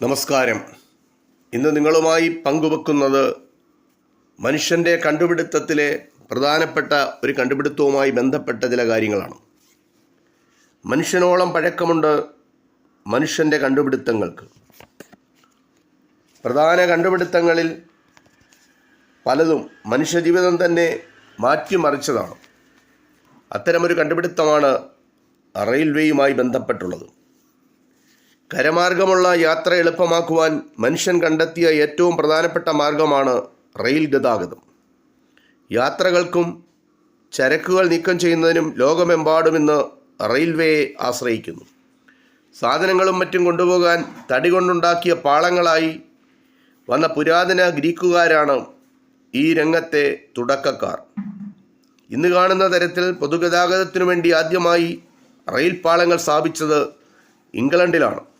നമസ്കാരം. ഇന്ന് നിങ്ങളുമായി പങ്കുവെക്കുന്നത് മനുഷ്യന്റെ കണ്ടുപിടുത്തത്തിലെ പ്രധാനപ്പെട്ട ഒരു കണ്ടുപിടുത്തവുമായി ബന്ധപ്പെട്ട ചില കാര്യങ്ങളാണ്. മനുഷ്യനോളം പഴക്കമുണ്ട് മനുഷ്യന്റെ കണ്ടുപിടുത്തങ്ങൾക്ക്. പ്രധാന കണ്ടുപിടുത്തങ്ങളിൽ പലതും മനുഷ്യജീവിതം തന്നെ മാറ്റിമറിച്ചതാണ്. അത്തരമൊരു കണ്ടുപിടുത്തമാണ് റെയിൽവേയുമായി ബന്ധപ്പെട്ടുള്ളത്. കരമാർഗമുള്ള യാത്ര എളുപ്പമാക്കുവാൻ മനുഷ്യൻ കണ്ടെത്തിയ ഏറ്റവും പ്രധാനപ്പെട്ട മാർഗമാണ് റെയിൽ ഗതാഗതം. യാത്രകൾക്കും ചരക്കുകൾ നീക്കം ചെയ്യുന്നതിനും ലോകമെമ്പാടും ഇന്ന് റെയിൽവേയെ ആശ്രയിക്കുന്നു. സാധനങ്ങളും മറ്റും കൊണ്ടുപോകാൻ തടി കൊണ്ടുണ്ടാക്കിയ പാളങ്ങളായി വന്ന പുരാതന ഗ്രീക്കുകാരാണ് ഈ രംഗത്തെ തുടക്കക്കാർ. ഇന്ന് കാണുന്ന തരത്തിൽ പൊതുഗതാഗതത്തിനു വേണ്ടി ആദ്യമായി റെയിൽ പാളങ്ങൾ സ്ഥാപിച്ചത് ഇംഗ്ലണ്ടിലാണ്.